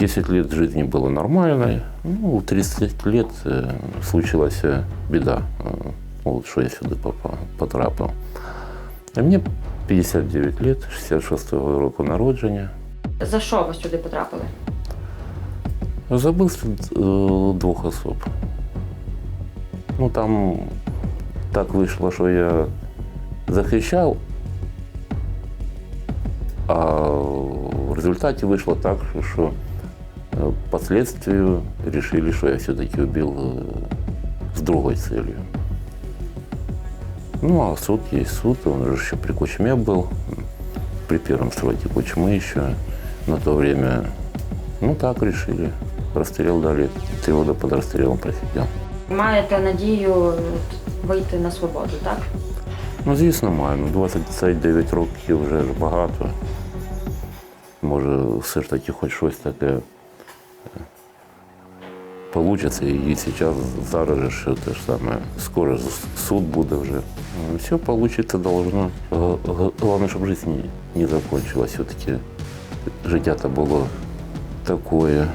10 лет жизни было нормальной. Ну, в 30 лет э, случилась э, беда. Э, Вот что я сюди попав, потрапив. А мені 59 лет, 66-го року народження. За що ви сюди потрапили? За вбивство е, двох особ. Ну там так вийшло, що я захищав, а в результаті вийшло так, що впоследствии решили, що я все-таки убил е, з другой целью. Ну, а суд есть суд, он же еще при Кучме был, при первом сроке Кучмы еще на то время. Ну, так решили. Расстрел дали, три года под расстрелом просидел. Маєте надію от, вийти на свободу, так? Ну, звісно, маю. Ну, 29 років вже ж багато. Може, все ж таки хоч щось таке е, получиться. І зараз, же що те ж. Скоро суд буде вже. Ну, Все получиться должно. Г- г- Головне, щоб життя не, закончилась. Все-таки життя то було такое.